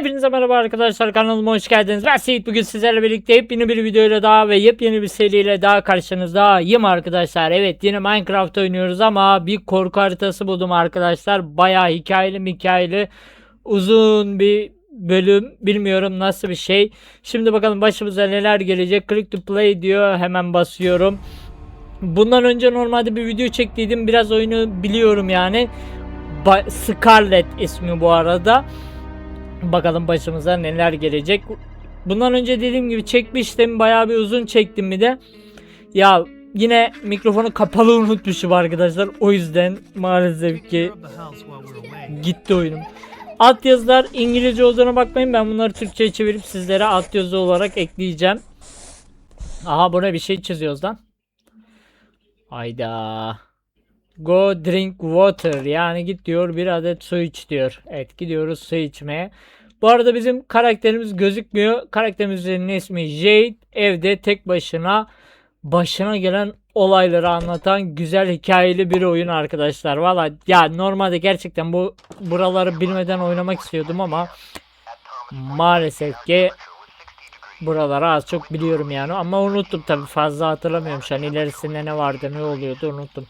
Hepinize merhaba arkadaşlar kanalıma hoş geldiniz. Ben Seyit bugün sizlerle birlikte yepyeni bir videoyla daha ve yepyeni bir seriyle daha karşınızdayım arkadaşlar. Evet yine Minecraft oynuyoruz ama bir korku haritası buldum arkadaşlar. Bayağı hikayeli hikayeli uzun bir bölüm bilmiyorum nasıl bir şey. Şimdi bakalım başımıza neler gelecek. Click to play diyor hemen basıyorum. Bundan önce normalde bir video çektiydim. Biraz oyunu biliyorum yani. Ba- Scarlet ismi bu arada. Bakalım başımıza neler gelecek. Bundan önce dediğim gibi çekmiştim. Bayağı bir uzun çektim bir de. Ya yine mikrofonu kapalı unutmuşum arkadaşlar. O yüzden maalesef ki gitti oyunum. Alt yazılar İngilizce olduğuna bakmayın. Ben bunları Türkçe'ye çevirip sizlere alt yazı olarak ekleyeceğim. Aha buna bir şey çiziyoruz lan. Hayda. Go drink water. Yani git diyor bir adet su iç diyor. Evet gidiyoruz su içmeye. Bu arada bizim karakterimiz gözükmüyor. Karakterimizin ismi Jade. Evde tek başına başına gelen olayları anlatan güzel hikayeli bir oyun arkadaşlar. Valla ya normalde gerçekten bu buraları bilmeden oynamak istiyordum ama maalesef ki buraları az çok biliyorum yani ama unuttum tabi fazla hatırlamıyorum şu an ilerisinde ne vardı ne oluyordu unuttum.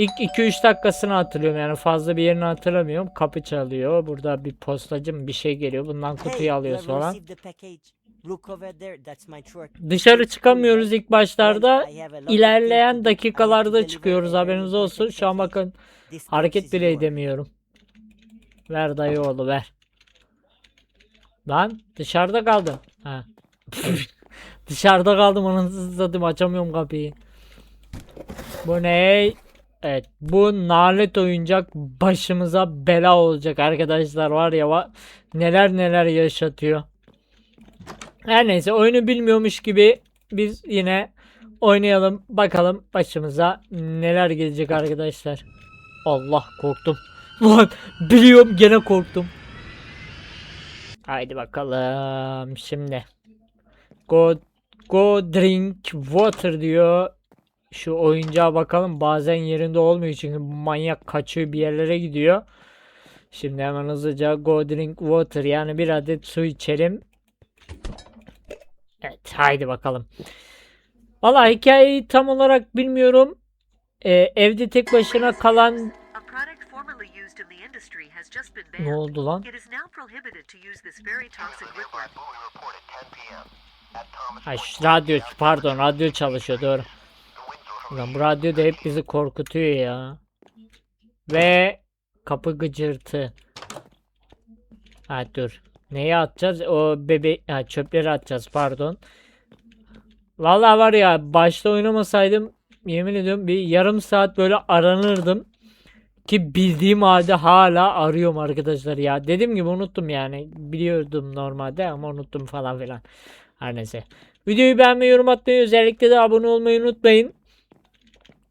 İlk 2-3 dakikasını hatırlıyorum yani fazla bir yerini hatırlamıyorum. Kapı çalıyor. Burada bir postacı mı bir şey geliyor. Bundan kutuyu alıyoruz falan. Dışarı çıkamıyoruz ilk başlarda. İlerleyen dakikalarda çıkıyoruz haberiniz olsun. Şu an bakın hareket bile edemiyorum. Ver dayı oğlu ver. Lan dışarıda kaldım. Ha. dışarıda kaldım anasını satayım açamıyorum kapıyı. Bu ne? Evet bu nalet oyuncak başımıza bela olacak arkadaşlar var ya neler neler yaşatıyor. Her neyse oyunu bilmiyormuş gibi biz yine oynayalım bakalım başımıza neler gelecek arkadaşlar. Allah korktum. Lan biliyorum gene korktum. Haydi bakalım şimdi. Go go drink water diyor. Şu oyuncağa bakalım. Bazen yerinde olmuyor çünkü bu manyak kaçıyor bir yerlere gidiyor. Şimdi hemen hızlıca go drink water yani bir adet su içelim. Evet haydi bakalım. Valla hikayeyi tam olarak bilmiyorum. Ee, evde tek başına kalan ne oldu lan? Şu radyo pardon radyo çalışıyor doğru. Ulan bu radyo da hep bizi korkutuyor ya. Ve kapı gıcırtı. Ha dur. Neyi atacağız? O bebe ha, çöpleri atacağız pardon. Vallahi var ya başta oynamasaydım yemin ediyorum bir yarım saat böyle aranırdım. Ki bildiğim halde hala arıyorum arkadaşlar ya. Dediğim gibi unuttum yani. Biliyordum normalde ama unuttum falan filan. Her neyse. Videoyu beğenmeyi, yorum atmayı, özellikle de abone olmayı unutmayın.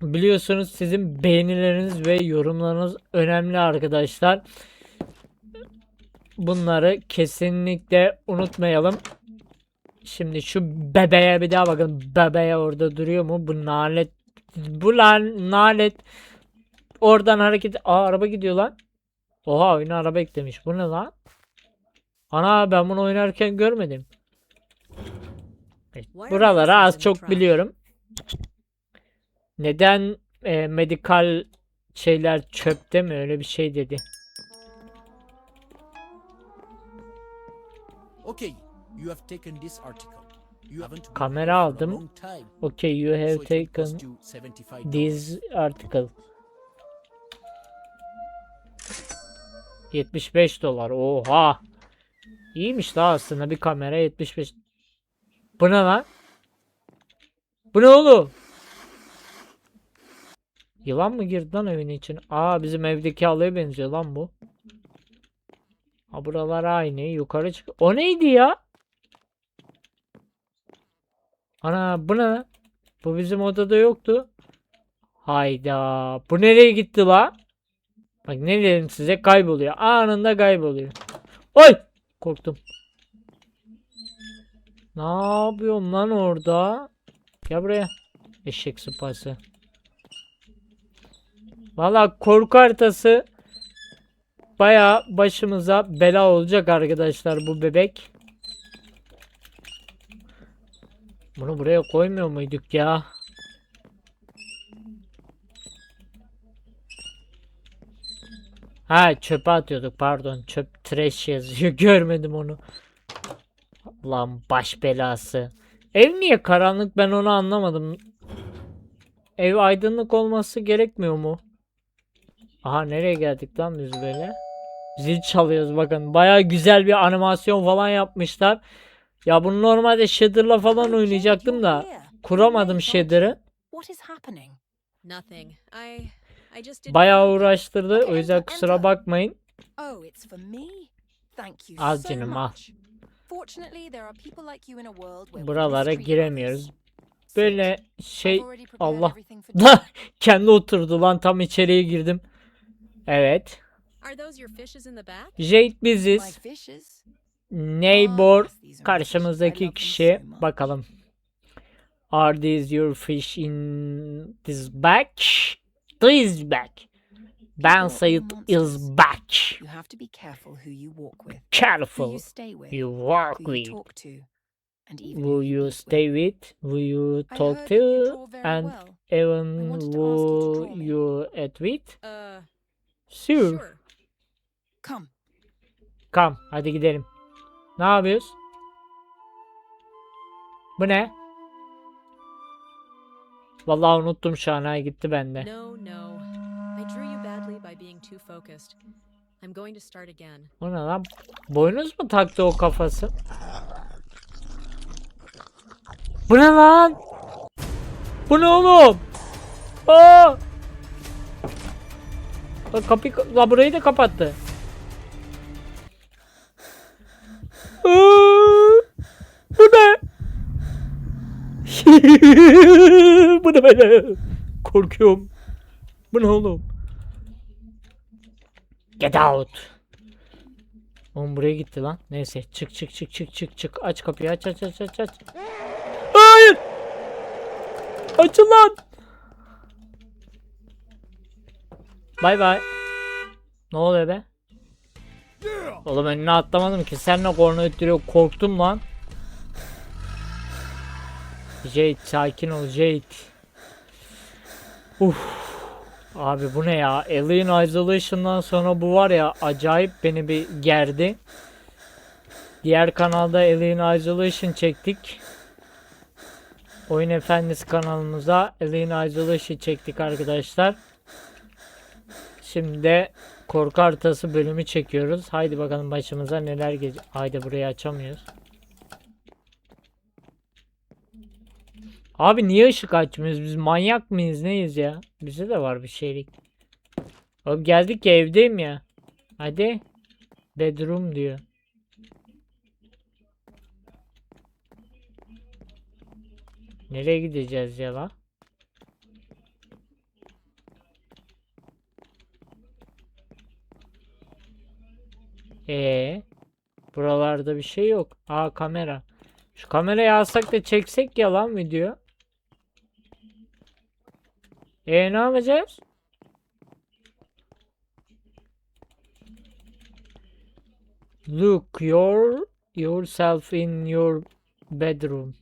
Biliyorsunuz sizin beğenileriniz ve yorumlarınız önemli arkadaşlar. Bunları kesinlikle unutmayalım. Şimdi şu bebeğe bir daha bakın. Bebeğe orada duruyor mu? Bu nalet. Bu lan nalet. Oradan hareket. Aa araba gidiyor lan. Oha oyuna araba eklemiş. Bu ne lan? Ana ben bunu oynarken görmedim. Evet, Buraları az çok biliyorum. Neden e, medikal şeyler çöpte mi öyle bir şey dedi. Okay, you have taken this article. You haven't Kamera aldım. Okay you have taken cost you $75. this article. 75 dolar. Oha. İyiymiş da aslında bir kamera 75. Bu ne lan? Bu ne oğlum? Yılan mı girdi lan evin için? Aa bizim evdeki halıya benziyor lan bu. Ha buralar aynı. Yukarı çık. O neydi ya? Ana bu ne? Bu bizim odada yoktu. Hayda. Bu nereye gitti la? Bak ne dedim size kayboluyor. Anında kayboluyor. Oy! Korktum. Ne yapıyorsun lan orada? Gel buraya. Eşek sıpası. Valla korku haritası Baya başımıza bela olacak arkadaşlar bu bebek. Bunu buraya koymuyor muyduk ya? Ha çöpe atıyorduk pardon. Çöp trash yazıyor. Görmedim onu. Lan baş belası. Ev niye karanlık ben onu anlamadım. Ev aydınlık olması gerekmiyor mu? Aha nereye geldik lan biz böyle? Zil çalıyoruz bakın. Baya güzel bir animasyon falan yapmışlar. Ya bunu normalde shader'la falan oynayacaktım da kuramadım shader'ı. Feel- uğraştırdı. O yüzden kusura bakmayın. Oh, Al canım, al. Buralara giremiyoruz. Böyle şey Allah. dinner. kendi oturdu lan tam içeriye girdim. Evet. Are those your fishes in the back? Jade My biziz. fishes. Neighbor karşımızdaki kişi. Bakalım. Are these your fish in this bag? This bag. Ben Sayit is back. You have to be careful who you walk with, who Careful. you stay with, You walk who you with. talk to, and even Will you eat stay with. Will you I talk heard that you to? draw very And well. even I wanted to ask you to will draw me. you eat with? Uh, Sure. Come, Come hadi gidelim. Ne yapıyoruz? Bu ne? Vallahi unuttum şu an ha gitti bende. No, no. I drew you badly by being too focused. I'm going to start again. O ne lan? Boynuz mu taktı o kafası? Bu ne lan? Bu ne oğlum? Aa! Lan kapıyı la burayı da kapattı. Bu ne? Bu ne böyle? Korkuyorum. Bu ne oğlum? Get out. Oğlum buraya gitti lan. Neyse çık çık çık çık çık çık. Aç kapıyı aç aç aç aç aç. Hayır. Açın lan. Bay bay. Ne oluyor be? Oğlum önüne atlamadım ki. Seninle korna öttürüyor. Korktum lan. Jade sakin ol Jade. Uf. Abi bu ne ya? Alien Isolation'dan sonra bu var ya acayip beni bir gerdi. Diğer kanalda Alien Isolation çektik. Oyun Efendisi kanalımıza Alien Isolation çektik arkadaşlar. Şimdi korku haritası bölümü çekiyoruz. Haydi bakalım başımıza neler gelecek. Haydi burayı açamıyoruz. Abi niye ışık açmıyoruz? Biz manyak mıyız? Neyiz ya? Bize de var bir şeylik. Oğlum geldik ya evdeyim ya. Hadi. Bedroom diyor. Nereye gideceğiz ya la? Ee, buralarda bir şey yok. Aa kamera. Şu kamerayı alsak da çeksek ya lan video. E ne yapacağız? Look your yourself in your bedroom.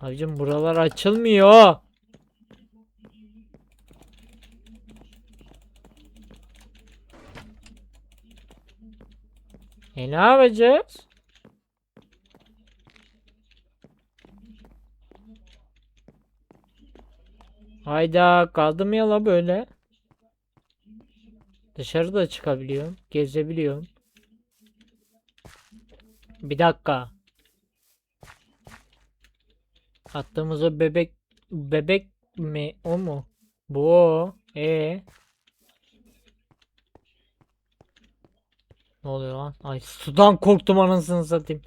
Abicim buralar açılmıyor. E ne yapacağız? Hayda kaldım ya la böyle. Dışarıda çıkabiliyorum. Gezebiliyorum. Bir dakika. Attığımız o bebek bebek mi o mu? Bu o. E Ne oluyor lan? Ay sudan korktum anasını satayım.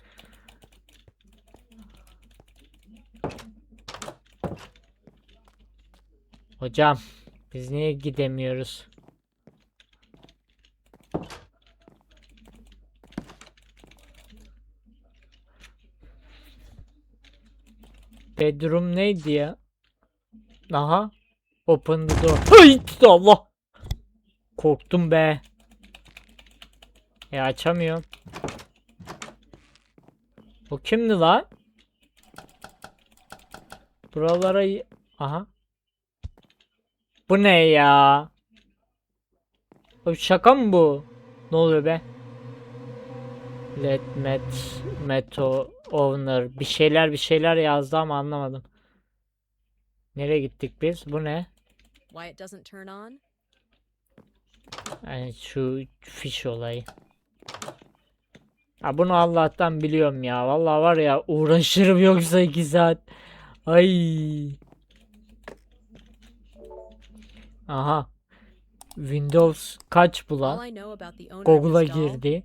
Hocam biz niye gidemiyoruz? Bedroom neydi ya? Aha. Open the door. Hay Allah. Korktum be. E açamıyorum. O kimdi lan? Buralara aha. Bu ne ya? Abi şaka mı bu? Ne oluyor be? Let met meto owner bir şeyler bir şeyler yazdı ama anlamadım. Nereye gittik biz? Bu ne? Why it doesn't turn on? Yani şu fiş olayı. Ha bunu Allah'tan biliyorum ya. Vallahi var ya uğraşırım yoksa 2 saat. Ay. Aha. Windows kaç bu All lan? I know about the owner of Google'a girdi.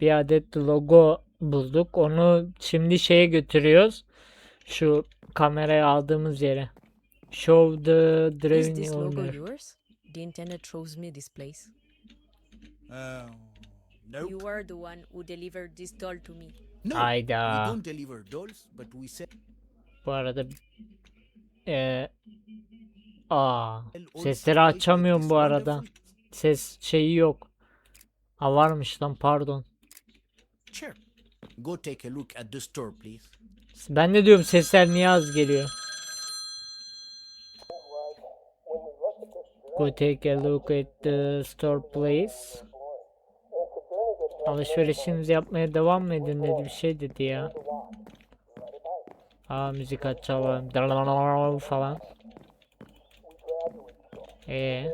Bir adet logo bulduk. Onu şimdi şeye götürüyoruz. Şu kameraya aldığımız yere. Show the driving owner. The chose me this place. Uh, nope. You are the one who delivered this doll to me. No. Hayda. We don't deliver dolls, but we sell Bu arada eee aa all sesleri açamıyorum this bu arada. wonderful- Ses şeyi yok. Ha varmış lan pardon. Sure. Go take a look at the store, please. Ben de diyorum sesler niye az geliyor. Go take a look at the store please. Alışverişinizi yapmaya devam mı edin dedi bir şey dedi ya. Aa müzik açalım falan. Ee.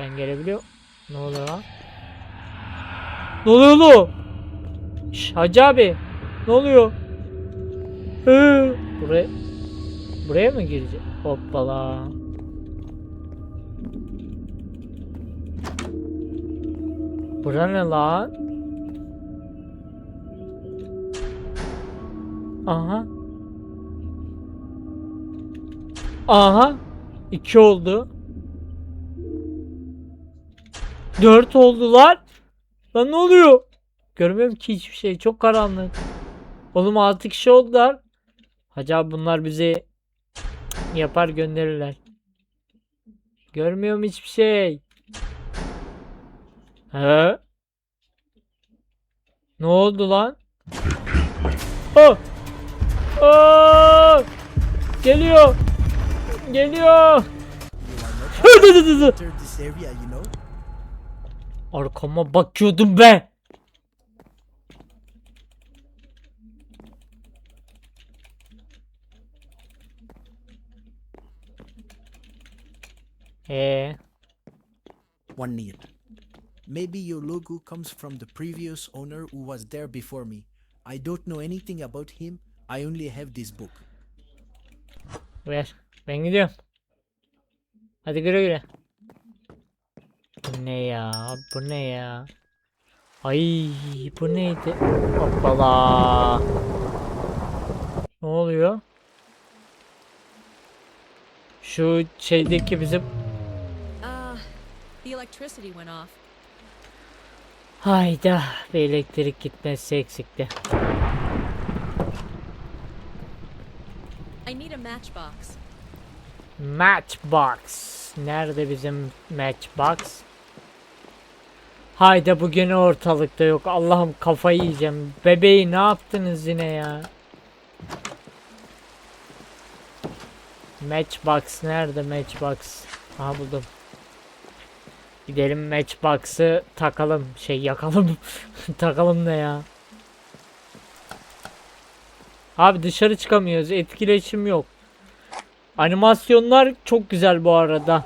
Ben gelebiliyor. Ne oluyor lan? Ne oluyor oğlum? Şş, Hacı abi. Ne oluyor? Hı. Buraya Buraya mı girecek? Hoppala. Bura ne lan? Aha. Aha. İki oldu. Dört oldular. Lan ne oluyor? Görmüyorum ki hiçbir şey. Çok karanlık. Oğlum 6 kişi oldular. Hacı abi bunlar bizi yapar gönderirler. Görmüyorum hiçbir şey. He? Ne oldu lan? Oh! Oh! Geliyor. Geliyor. Arkama bakıyordum be. Ee, One need. Maybe your logo comes from the previous owner who was there before me. I don't know anything about him. I only have this book. ver. Ben gidiyorum. Hadi güle güle. Bu ne ya? Bu ne ya? Ay bu neydi? Hoppala. Ne oluyor? Şu şeydeki bizim Ah, the electricity went off. Hayda bir elektrik gitmesi eksikti. I need a matchbox. Matchbox. Nerede bizim matchbox? Hayda bu gene ortalıkta yok. Allah'ım kafayı yiyeceğim. Bebeği ne yaptınız yine ya? Matchbox nerede matchbox? Aha buldum. Gidelim matchbox'ı takalım. Şey yakalım. takalım ne ya? Abi dışarı çıkamıyoruz. Etkileşim yok. Animasyonlar çok güzel bu arada.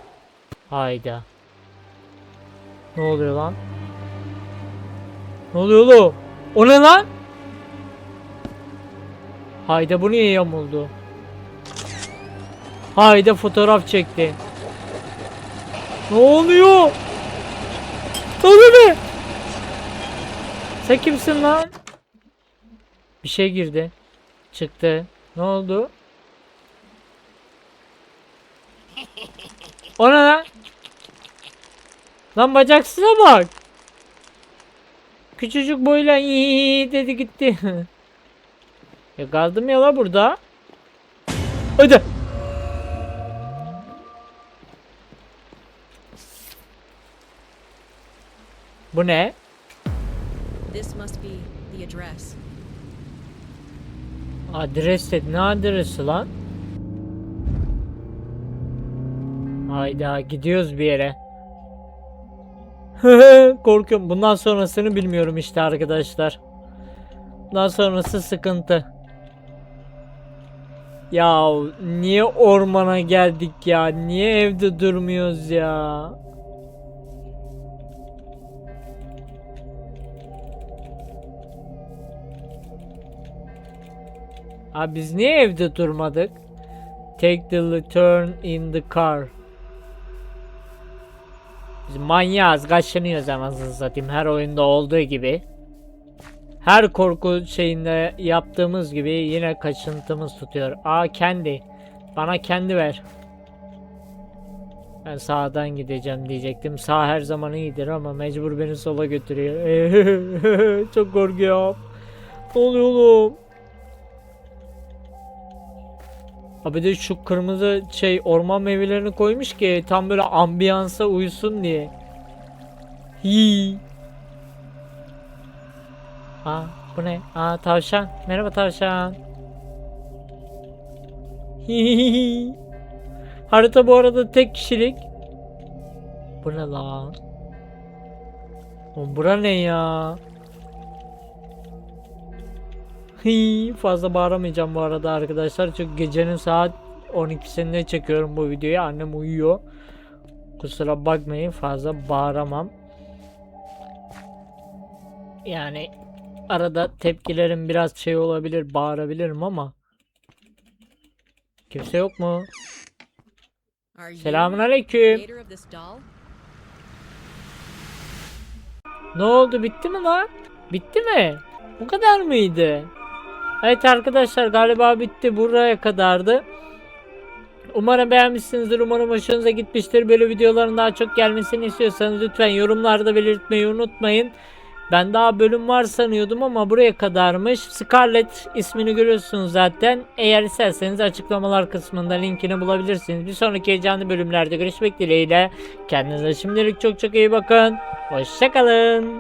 Hayda. Ne oluyor lan? Ne oluyor oğlum? O ne lan? Hayda bu niye yamuldu? Hayda fotoğraf çekti. Ne oluyor? Oluyor be? Sen kimsin lan? Bir şey girdi. Çıktı. Ne oldu? O ne lan? Lan bacaksıza bak. Küçücük boyla iyi dedi gitti. ya kaldım ya la burada. Hadi. Bu ne? This must be the address. Adres dedi. Ne adresi lan? Hayda gidiyoruz bir yere. Korkuyorum. Bundan sonrasını bilmiyorum işte arkadaşlar. Bundan sonrası sıkıntı. Ya niye ormana geldik ya? Niye evde durmuyoruz ya? Abi biz niye evde durmadık? Take the turn in the car. Biz manyağız, kaşınıyoruz anasını satayım her oyunda olduğu gibi. Her korku şeyinde yaptığımız gibi yine kaçıntımız tutuyor. Aa kendi. Bana kendi ver. Ben sağdan gideceğim diyecektim. Sağ her zaman iyidir ama mecbur beni sola götürüyor. Çok korkuyorum. Ne oluyor oğlum? Abi de şu kırmızı şey orman meyvelerini koymuş ki tam böyle ambiyansa uyusun diye. Hi. Aa bu ne? Aa tavşan. Merhaba tavşan. Hihihi. Harita bu arada tek kişilik. Bu ne lan? Oğlum bura ne ya? Hii, fazla bağıramayacağım bu arada arkadaşlar. Çünkü gecenin saat 12'sinde çekiyorum bu videoyu. Annem uyuyor. Kusura bakmayın fazla bağıramam. Yani arada tepkilerim biraz şey olabilir, bağırabilirim ama kimse yok mu? Selamun aleyküm. Ne oldu bitti mi lan? Bitti mi? Bu kadar mıydı? Evet arkadaşlar galiba bitti buraya kadardı. Umarım beğenmişsinizdir. Umarım hoşunuza gitmiştir. Böyle videoların daha çok gelmesini istiyorsanız lütfen yorumlarda belirtmeyi unutmayın. Ben daha bölüm var sanıyordum ama buraya kadarmış. Scarlett ismini görüyorsunuz zaten. Eğer isterseniz açıklamalar kısmında linkini bulabilirsiniz. Bir sonraki heyecanlı bölümlerde görüşmek dileğiyle. Kendinize şimdilik çok çok iyi bakın. Hoşçakalın.